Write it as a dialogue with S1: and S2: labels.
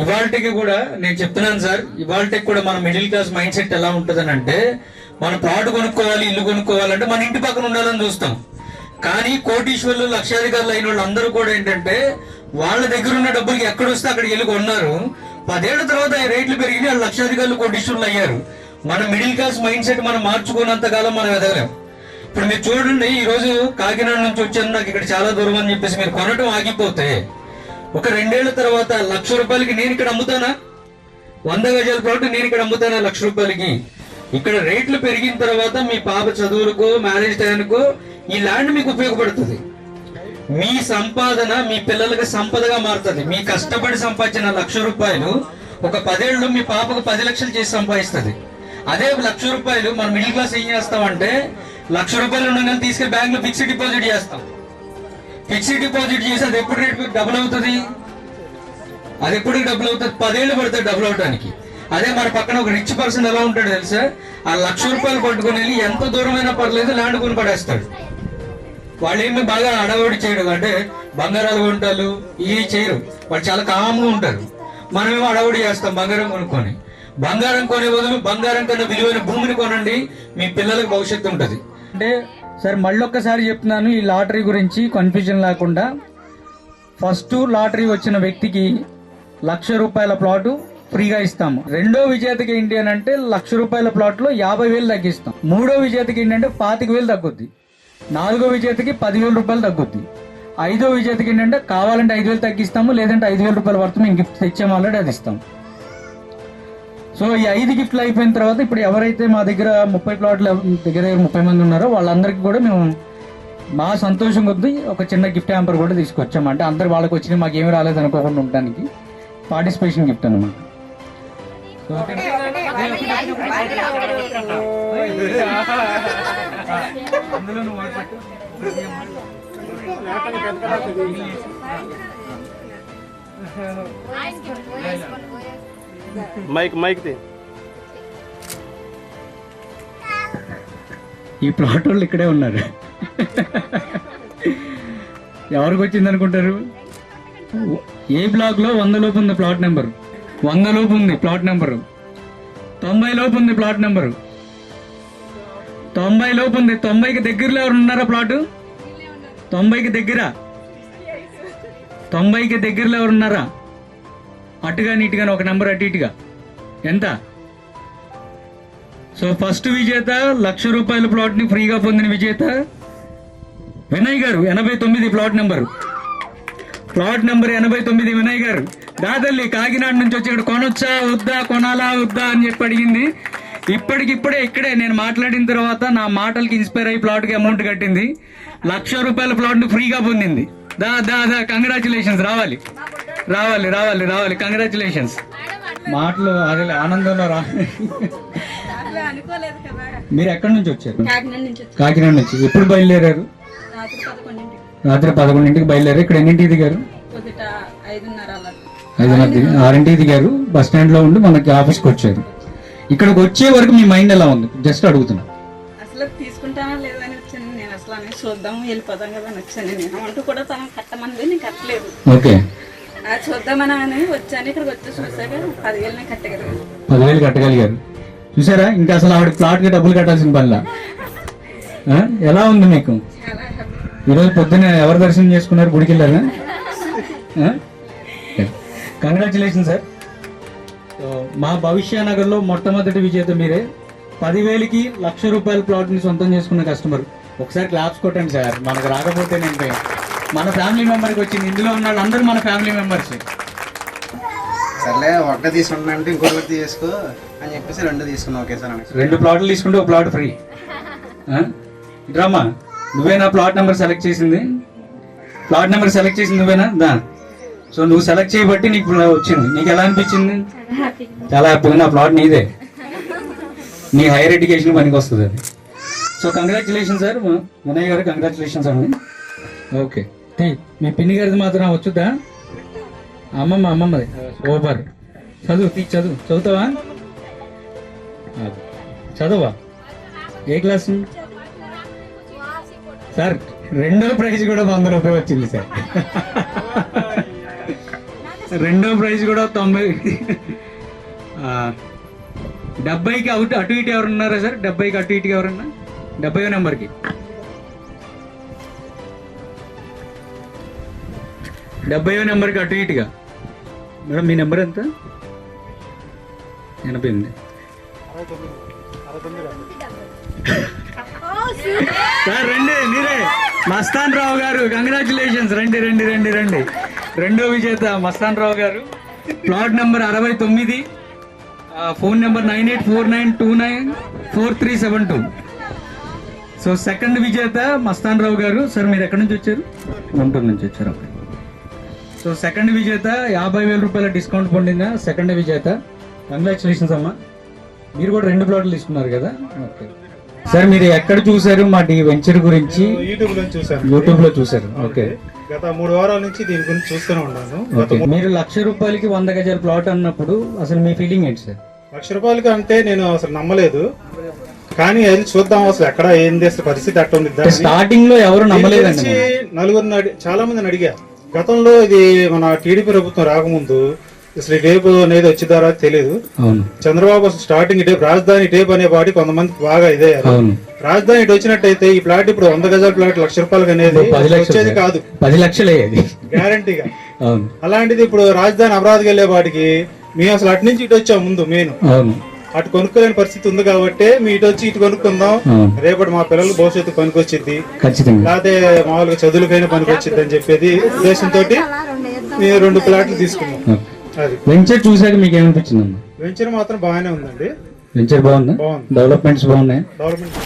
S1: ఇవాళకి కూడా నేను చెప్తున్నాను సార్ ఇవాళకి కూడా మన మిడిల్ క్లాస్ మైండ్ సెట్ ఎలా ఉంటుందని అంటే మనం ప్లాట్ కొనుక్కోవాలి ఇల్లు కొనుక్కోవాలంటే మన ఇంటి పక్కన ఉండాలని చూస్తాం. కానీ కోటీశ్వర్లు లక్షాధికారులు అయిన వాళ్ళు అందరూ కూడా ఏంటంటే వాళ్ళ దగ్గర ఉన్న డబ్బులకి ఎక్కడొస్తే అక్కడికి వెళ్ళి కొన్నారు. పదేళ్ళ తర్వాత రేట్లు పెరిగి వాళ్ళు లక్షాధికారులు కోటీశ్వర్లు అయ్యారు. మన మిడిల్ క్లాస్ మైండ్ సెట్ మనం మార్చుకున్నంత కాలం మనం ఎదగలేం. ఇప్పుడు మీరు చూడండి ఈ రోజు కాకినాడ నుంచి వచ్చాను నాకు ఇక్కడ చాలా దూరం అని చెప్పేసి మీరు కొనటం ఆగిపోతే ఒక రెండేళ్ళ తర్వాత లక్ష రూపాయలకి నేను ఇక్కడ అమ్ముతానా? వంద గజాల ప్లాట్ నేను ఇక్కడ అమ్ముతానా లక్ష రూపాయలకి? ఇక్కడ రేట్లు పెరిగిన తర్వాత మీ పాప చదువులకు మ్యారేజ్ టైంకు ఈ ల్యాండ్ మీకు ఉపయోగపడుతుంది. మీ సంపాదన మీ పిల్లలకు సంపదగా మారుతుంది. మీ కష్టపడి సంపాదించిన లక్ష రూపాయలు ఒక పదేళ్ళు మీ పాపకు పది లక్షలు చేసి సంపాదిస్తుంది. అదే లక్ష రూపాయలు మన మిడిల్ క్లాస్ ఏం చేస్తామంటే లక్ష రూపాయలు ఉండగానే తీసుకెళ్ళి బ్యాంకులో ఫిక్స్డ్ డిపాజిట్ చేస్తాం. ఫిక్స్డ్ డిపాజిట్ చేసి అది ఎప్పుడు రేట్ డబుల్ అవుతుంది? అది ఎప్పుడు డబ్బులు అవుతుంది? పదేళ్ళు పడుతుంది డబ్బులు అవడానికి అదే మన పక్కన ఒక రిచ్ పర్సన్ ఎలా ఉంటాడు తెలుసా? ఆ లక్ష రూపాయలు పట్టుకుని వెళ్ళి ఎంత దూరమైనా పర్లేదు ల్యాండ్ కొని పడేస్తాడు. వాళ్ళు ఏమి బాగా అడవడి చేయడం. అంటే బంగారాలు కొంటారు ఇవి చేయరు. వాళ్ళు చాలా కామ్గా ఉంటారు. మనమేమో అడవడి చేస్తాం బంగారం కొనుక్కొని. బంగారం కొనే బదులు బంగారం కన్నా విలువైన భూమిని కొనండి మీ పిల్లలకు భవిష్యత్తు ఉంటుంది.
S2: అంటే సార్ మళ్ళొక్కసారి చెప్తున్నాను ఈ లాటరీ గురించి కన్ఫ్యూజన్ లేకుండా. ఫస్ట్ లాటరీ వచ్చిన వ్యక్తికి లక్ష రూపాయల ప్లాటు ఫ్రీగా ఇస్తాము. రెండో విజేతకి ఏంటి అని అంటే లక్ష రూపాయల ప్లాట్లో యాభై వేలు తగ్గిస్తాం. మూడో విజేతకి ఏంటంటే పాతిక వేలు తగ్గుద్ది. నాలుగో విజేతకి పదివేల రూపాయలు తగ్గుద్ది. ఐదో విజేతకి ఏంటంటే కావాలంటే ఐదు వేలు తగ్గిస్తాము లేదంటే ఐదు వేల రూపాయల వరకు మేము గిఫ్ట్ తెచ్చాము ఆల్రెడీ అది ఇస్తాం. సో ఈ ఐదు గిఫ్ట్లు అయిపోయిన తర్వాత ఇప్పుడు ఎవరైతే మా దగ్గర ముప్పై ప్లాట్లు దగ్గర దగ్గర ముప్పై మంది ఉన్నారో వాళ్ళందరికీ కూడా మేము మా సంతోషం కొద్దీ ఒక చిన్న గిఫ్ట్ హ్యాంపర్ కూడా తీసుకొచ్చాం. అంటే అందరు వాళ్ళకి వచ్చినాయి మాకు ఏమీ రాలేదు అనుకోకుండా ఉండడానికి పార్టిసిపేషన్ గిఫ్ట్ అనమాట
S3: మైక్ మైక్
S2: ఈ ప్లాట్ వాళ్ళు ఇక్కడే ఉన్నారు. ఎవరికి వచ్చింది అనుకుంటారు? ఏ బ్లాక్లో వంద లోపు ఉంది ప్లాట్ నెంబర్ వంద లోపు ఉంది ప్లాట్ నెంబర్ తొంభై లోపు ఉంది ప్లాట్ నెంబర్ తొంభై లోపు ఉంది. తొంభైకి దగ్గరలో ఎవరు ఉన్నారా ప్లాట్ తొంభైకి దగ్గర? తొంభైకి దగ్గరలో ఎవరు ఉన్నారా? అటుగా నీటుగా ఒక నెంబర్ అటు ఇటుగా. ఎంత? సో ఫస్ట్ విజేత లక్ష రూపాయల ప్లాట్ని ఫ్రీగా పొందిన విజేత వినయ్ గారు ఎనభై తొమ్మిది ప్లాట్ నెంబర్. ప్లాట్ నెంబర్ ఎనభై తొమ్మిది వినయ్ గారు. దాదల్లి కాకినాడ నుంచి వచ్చి ఇక్కడ కొనొచ్చా వద్దా కొనాలా వద్దా అని చెప్పి అడిగింది. ఇప్పటికిప్పుడే ఇక్కడే నేను మాట్లాడిన తర్వాత నా మాటలకి ఇన్స్పైర్ అయ్యి ప్లాట్కి అమౌంట్ కట్టింది. లక్ష రూపాయల ప్లాట్ని ఫ్రీగా పొందింది. దా దా దా కంగ్రాచులేషన్స్ రావాలి. రావాలి రావాలి రావాలి. కంగ్రాచులేషన్స్ మాటలు అదే ఆనందంలో రా.
S4: అనుకోలేదు కదా.
S2: మీరు ఎక్కడి నుంచి వచ్చారు?
S4: కాకినాడ నుంచి వచ్చి.
S2: కాకినాడ నుంచి. ఎప్పుడు బయలుదేరారు?
S4: రాత్రి పదకొండింటికి.
S2: బయలుదేరారు. ఇక్కడ ఎన్నింటికి దిగారు?
S4: ఐదున్నర
S2: ఆరింటికి దిగారు. బస్ స్టాండ్లో ఉండి మనకి ఆఫీస్కి వచ్చారు. ఇక్కడికి వచ్చే వరకు మీ మైండ్ ఎలా ఉంది? జస్ట్ అడుగుతున్నా.
S4: అసలు తీసుకుంటానా లేదా అని వచ్చాను. నేను అసలు చూద్దాం వెళ్ళిపోదాం కదా అని వచ్చాను. నేను అంటూ కూడా తను కట్టమన్నది నేను కట్టలేదు.
S2: ఓకే.
S4: ఆ చూద్దామని అని వచ్చాను. ఇక్కడికి వచ్చి చూసాక పదివేలు కట్టగలిగాను.
S2: పదివేలు కట్టగలిగారు. చూసారా? ఇంకా అసలు ఆవిడ ప్లాట్కి డబ్బులు కట్టాల్సిన పనిలా? ఎలా ఉంది మీకు? ఈరోజు పొద్దున్న ఎవరు దర్శనం చేసుకున్నారు? గుడికి వెళ్ళారా కంగ్రాచులేషన్ సార్ మా భవిష్య నగర్లో మొట్టమొదటి విజేత మీరే. పదివేలకి లక్ష రూపాయల ప్లాట్ని సొంతం చేసుకున్న కస్టమర్ ఒకసారి క్లాప్స్ కొట్టండి సార్ మనకు రాకపోతే నేను మన ఫ్యామిలీ మెంబర్కి వచ్చింది. ఇందులో ఉన్న వాళ్ళందరూ మన ఫ్యామిలీ మెంబర్స్.
S5: సర్లే ఒకటే తీసుకుంటున్నా అంటే ఇంకొకటి తీసుకో అని చెప్పేసి రెండు తీసుకున్నాం ఒకేసారి అని
S2: రెండు ప్లాట్లు తీసుకుంటే ఒక ప్లాట్ ఫ్రీ. డ్రామా? నువ్వేనా ప్లాట్ నెంబర్ సెలెక్ట్ చేసింది? ప్లాట్ నెంబర్ సెలెక్ట్ చేసింది నువ్వేనా? దా. సో నువ్వు సెలెక్ట్ చేయబట్టి నీకు వచ్చింది. నీకు ఎలా అనిపించింది? చాలా హ్యాపీగా నా ప్లాట్ నీదే. నీ హైయర్ ఎడ్యుకేషన్ పనికి వస్తుంది అది. So congratulation sir. వినయ్ గారు కంగ్రాచులేషన్స్ అండి ఓకే. మీ పిన్ని గారిది మాత్రం వచ్చుద్దా అమ్మమ్మ అమ్మమ్మది ఓపర్ చదువు తీ చదువు. చదువుతావా? చదువా? ఏ క్లాస్? సార్ రెండో ప్రైజ్ కూడా వంద రూపాయలు వచ్చింది సార్. రెండో ప్రైజ్ కూడా తొంభై డెబ్బైకి అవుట్ అటు ఇటు ఎవరు ఉన్నారా సార్? డెబ్బైకి అటు ఇటుకి ఎవరన్నా? డెబ్బై నెంబర్కి. డెబ్బై నెంబర్కి అటు ఇటుగా. మేడం మీ నెంబర్ ఎంత? ఎనభై ఎనిమిది. సార్ రండి మీరే. మస్తాన్ రావు గారు కంగ్రాచులేషన్స్ రండి రండి రండి రండి. రెండో విజేత మస్తాన్ రావు గారు. ప్లాట్ నెంబర్ అరవై తొమ్మిది. Phone number nine eight four nine two nine four three seven two. So second విజేత మస్తాన్ రావు గారు. సార్ మీరు ఎక్కడి నుంచి వచ్చారు? గుంటూరు నుంచి వచ్చారు. ఓకే. సో సెకండ్ విజేత యాభై వేల రూపాయల డిస్కౌంట్ పొందిన సెకండ్ విజేత. కంగ్రాచులేషన్స్ అమ్మా. మీరు కూడా రెండు ప్లాట్లు తీసుకున్నారు కదా? ఓకే సార్ మీరు ఎక్కడ చూసారు మా డి వెంచర్ గురించి?
S3: యూట్యూబ్లో చూసాను
S2: యూట్యూబ్లో చూసారు ఓకే
S3: గత మూడు వారాల నుంచి దీని గురించి చూస్తూనే ఉన్నాను.
S2: మీరు లక్ష రూపాయలకి వంద గజాల ప్లాట్ అన్నప్పుడు అసలు మీ ఫీలింగ్ ఏంటి సార్
S3: లక్ష రూపాయలకి అంటే నేను అసలు నమ్మలేదు. కానీ అది చూద్దాం అసలు ఎక్కడ ఏంది అసలు పరిస్థితి అట్ట ఉంది
S2: స్టార్టింగ్లో ఎవరు నమ్మలేదండి
S3: నలుగురిని అడి చాలా మందిని అడిగా. గతంలో ఇది మన టీడీపీ ప్రభుత్వం రాకముందు అసలు ఈ టేప్ అనేది వచ్చిందారా తెలియదు చంద్రబాబు అసలు స్టార్టింగ్ టేప్ రాజధాని టేప్ అనే వాటి కొంతమంది బాగా ఇదే. రాజధాని ఇటు వచ్చినట్టయితే ఈ ప్లాట్ ఇప్పుడు వంద గజాల ప్లాట్ లక్ష రూపాయలకి అనేది వచ్చేది. కాదు.
S2: పది లక్షలే
S3: గ్యారంటీగా అలాంటిది ఇప్పుడు రాజధాని అమరావతికి వెళ్ళే వాటికి మేము అసలు అటు నుంచి ఇటు వచ్చాం ముందు మెయిన్ అటు కొనుక్కోలేని పరిస్థితి ఉంది కాబట్టి మీ ఇటు వచ్చి ఇటు కొనుక్కుందాం. రేపటి మా పిల్లలు భవిష్యత్తు పనికొచ్చింది లేకపోతే మామూలుగా చదువులకైనా పనికొచ్చింది అని చెప్పేది ఉద్దేశంతో రెండు ప్లాట్లు తీసుకున్నాం. అది.
S2: వెంచర్ చూసాక మీకు ఏమనిపించింది
S3: వెంచర్ మాత్రం బాగానే ఉందండి.
S2: వెంచర్ బాగుందా?
S3: బాగుంది.
S2: డెవలప్మెంట్స్ బాగున్నాయి?
S3: డెవలప్మెంట్